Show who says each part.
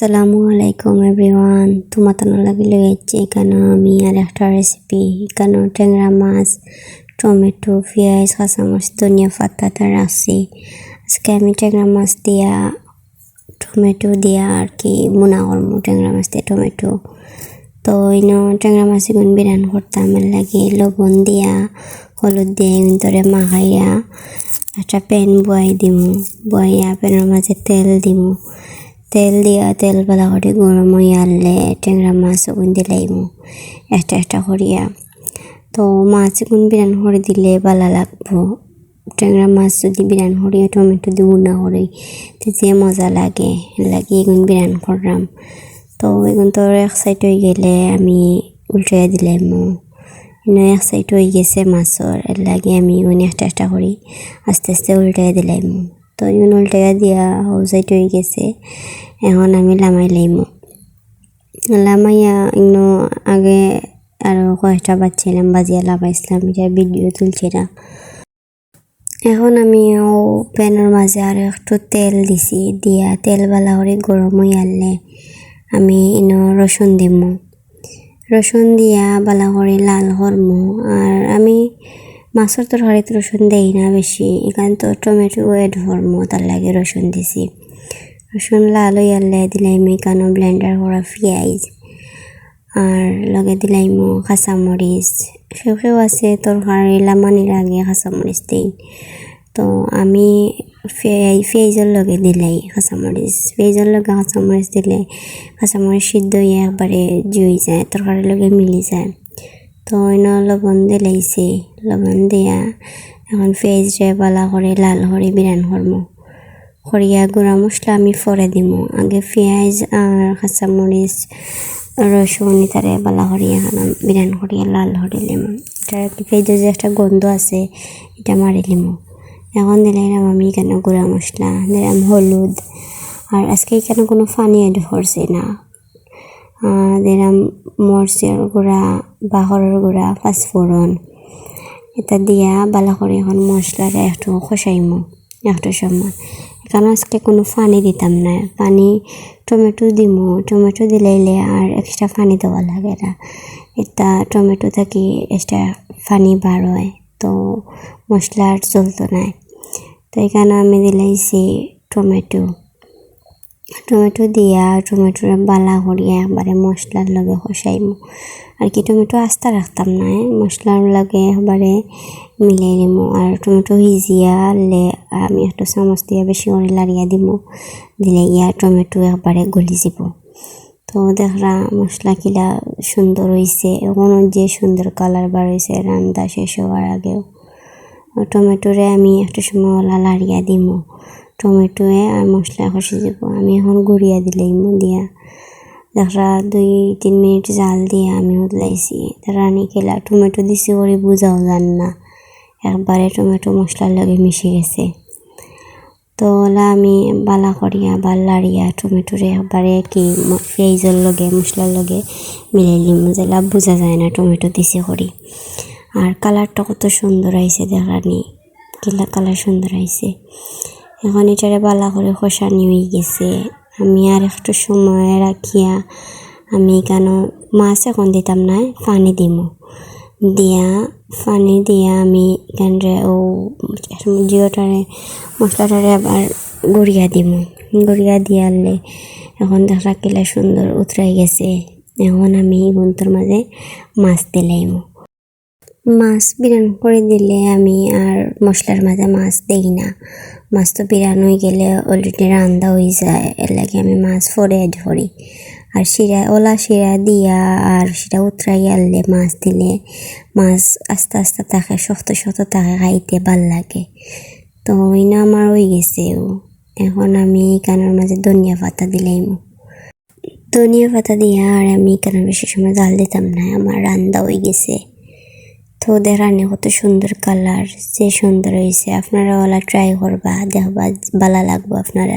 Speaker 1: আসসালামু আলাইকুম এভরিওয়ান। তোমার লাগি লেগেছে এখানে আমি আর একটা রেসিপি এখানে ট্যাংরা মাছ, টমেটো, পেঁয়াজ, কাঁচামরিচ, ধনিয়া পাতাটা রাখছি আজকে আমি ট্যাংরা মাছ দিয়া, টমেটো দিয়া আর কি মুনা করব, ট্যাংরা মাছ দিয়ে টমেটো। তো ইনো ট্যাংরা মাছ এগুন বিরান করতাম লাগে, লবণ দিয়া, হলুদ দিয়ে ধরে মাখাইয়া, একটা প্যান বয়াই দিমু। বয়াইয়া প্যানের মাঝে তেল দিমু। তেল দিয়া তেল বালা করে গরম হয়ে আনলে ট্যাংরা মাছ ওগুন দিলাইমু একটা একটা করিয়া তো মাছ এগুন বিরান করে দিলে বালা লাগবো। ট্যাংরা মাছ যদি বিরান করিয়া টমেটো দিব না করি তেতিয়া মজা লাগে লাগে এগুন বিরান করলাম তো এগুন তো এক সাইড হয়ে গেলে আমি উল্টাইয়া দিলাইমু ইনো এক সাইড হয়ে গেছে মাছর এর লাগে আমি এগুন একটা একটা করি আস্তে আস্তে উল্টাইয়া দিলাইমু তো এগুন উল্টাইয়া দিয়া হো সাইড হয়ে গেছে। এখন আমি লামাই লাইমু লামাইয়া ইনো আগে আরও কয়েকটা বাচ্চাইলাম বাজিয়া লাভাইছিলাম এটা ভিডিও তুলছিলাম এখন আমি ও প্যানের মাঝে আরও একটু তেল দিছি, দিয়া তেল বালা করে গরম হয়ে আনলে আমি ইনো রসুন দিমু। রসুন দিয়া, বালা করে লাল করমু আর আমি মাছের তরকারিতে রসুন দেই না বেশি এখান তো টমেটো এড করমু তার লাগে রসুন দিছি। রসুন লাল হয়ে আনলে দিলাম এখানে ব্লেন্ডার করা পেঁয়াজ আর লগে দিলাইমু কাঁচামরিচ সেও সেও আছে তরকারি লামানির আগে কাঁচামরিচ দিই। তো আমি পেঁয়াজের লগে দিলাই কাঁচামরিচ পেঁয়াজের লগে কাঁচামরিচ দিলে কাঁচামরিচ সিদ্ধ হয়ে একবারে জুই যায় তরকারির লগে মিলি যায়। তো অন্য লবণ দিলাইছে, লবণ দিয়া এখন পেঁয়াজরে বালা করে লাল করে বিরান করমু করিয়া গুঁড়া মশলা আমি ফরে দিমু। আগে পেঁয়াজ আর কাঁচামরিচ, রসুন তারে বালা করিয়া বিরান করিয়া লাল করে লিমু এটা পেঁয়াজের যে একটা গন্ধ আছে, এটা মারি লিমু এখন দিলাম আমি এখানে গুঁড়া মশলা, দিলাম হলুদ, আর আজকে এখানে কোনো পানি এড না। দিলাম মরচের গুঁড়া, বাহরের গুঁড়া, পাঁচফোড়ন। এটা দিয়া বালা করে এখন মশলাটা একটু কষাইমু, একটু সময়। এখানে আজকে কোনো ফানি দিতাম না। পানি, টমেটো দিমু, টমেটো দিলাইলে আর এক্সট্রা ফানি দেওয়া লাগে না। এটা টমেটো থাকি এক্সট্রা ফানি বার হয়, তো মশলা আর চলতো না। তো এখানে আমি দিলাইছি টমেটো। টমেটো দিয়া টমেটোর বালা করিয়া একবারে মশলার লগে কষাইমু আর কি টমেটো আস্তা রাখতাম না মশলার লগে একবারে মিলাই নিমু আর টমেটো ভিজিয়া লে আমি একটু চামচ দিয়ে বেশি করে লাড়িয়া দিব দিলে ইয়া টমেটো একবারে গলি যাব। তো দেখরা মশলা কিলা সুন্দর হয়েছে এখনও যে সুন্দর কালার বার হয়েছে রান্না শেষ হওয়ার আগেও। টমেটোরে আমি একটা সময় লাড়িয়া দিমু। টমেটোয়ে আর মশলা কষে যাব আমি এখন গুড়িয়া দিলাই দিয়া। দেখা, দুই, তিন মিনিট জাল দিয়ে আমি উদলাইছি রানি খেলা টমেটো দিছি করে বুঝাও জান না। একবারে টমেটো মশলার লগে মিশে গেছে। তো ওলা আমি বালা করিয়া বা লাড়িয়া টমেটোরে একবারে কি পেঁয়াজের লগে, মশলার লগে মিলাই লিম যেলা বোঝা যায় না টমেটো দিছে করি। আর কালারটা কত সুন্দর আইছে দেখানি কিলা কালার সুন্দর আইছে। এখন এটারে বালা করে খসানি হয়ে গেছে। আমি আর একটু সময় রাখিয়া আমি কেন মাছ এখন দিতাম না, পানি দিম দিয়া, পানি দিয়া আমি এখানরে ও জিওটারে, মশলাটারে আবার গড়িয়া দিম গড়িয়া দিয়ালে এখন দেখা কিলা সুন্দর উতরাই গেছে। এখন আমি গুন্তর মাঝে মাছ দিলাইম মাছ বিরান করে দিলে আমি আর মশলার মাঝে মাছ দেই না। মাছ তো বিরান হয়ে গেলে অলরেডি রান্দা হয়ে যায়। এর লাগে আমি মাছ ফরে অ্যাড করি। আর শিরা, ওলা শিরা দিয়া আর সেটা উতরাই আনলে মাছ দিলে মাছ আস্তে আস্তে থাকে শক্ত শক্ত থাকে খাইতে ভালো লাগে। তো ওই না আমার হয়ে গেছে ও। এখন আমি কানের মাঝে ধনিয়া পাতা দিলাম ধনিয়া পাতা দিয়া আর আমি কানের বেশি সময় জাল দিতাম না, আমার রান্দা হয়ে গেছে। তো দেখানে কত সুন্দর কালার যে সুন্দর হয়েছে আপনারা ওলা ট্রাই করবা, দেখবা, ভালো লাগবো আপনারা